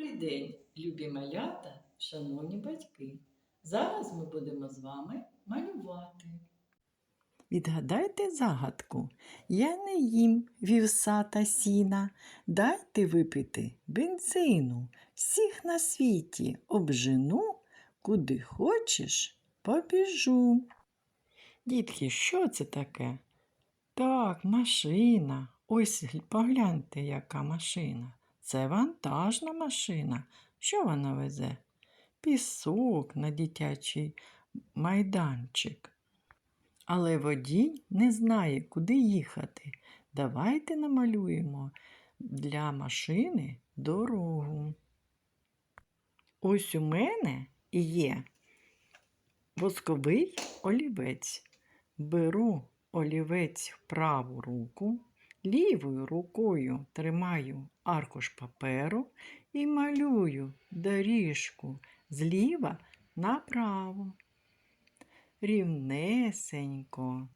Добрий день, любі малята, шановні батьки. Зараз ми будемо з вами малювати. Відгадайте загадку. Я не їм вівса та сіна. Дайте випити бензину. Всіх на світі обжену, куди хочеш, побіжу. Дітки, що це таке? Так, машина. Ось погляньте, яка машина. Це вантажна машина. Що вона везе? Пісок на дитячий майданчик. Але водій не знає, куди їхати. Давайте намалюємо для машини дорогу. Ось у мене є восковий олівець. Беру олівець в праву руку, лівою рукою тримаю аркуш паперу і малюю доріжку зліва направо. Рівнесенько.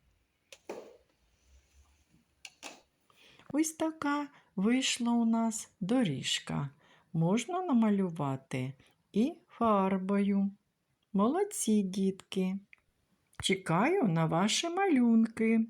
Ось така вийшла у нас доріжка. Можна намалювати і фарбою. Молодці, дітки! Чекаю на ваші малюнки.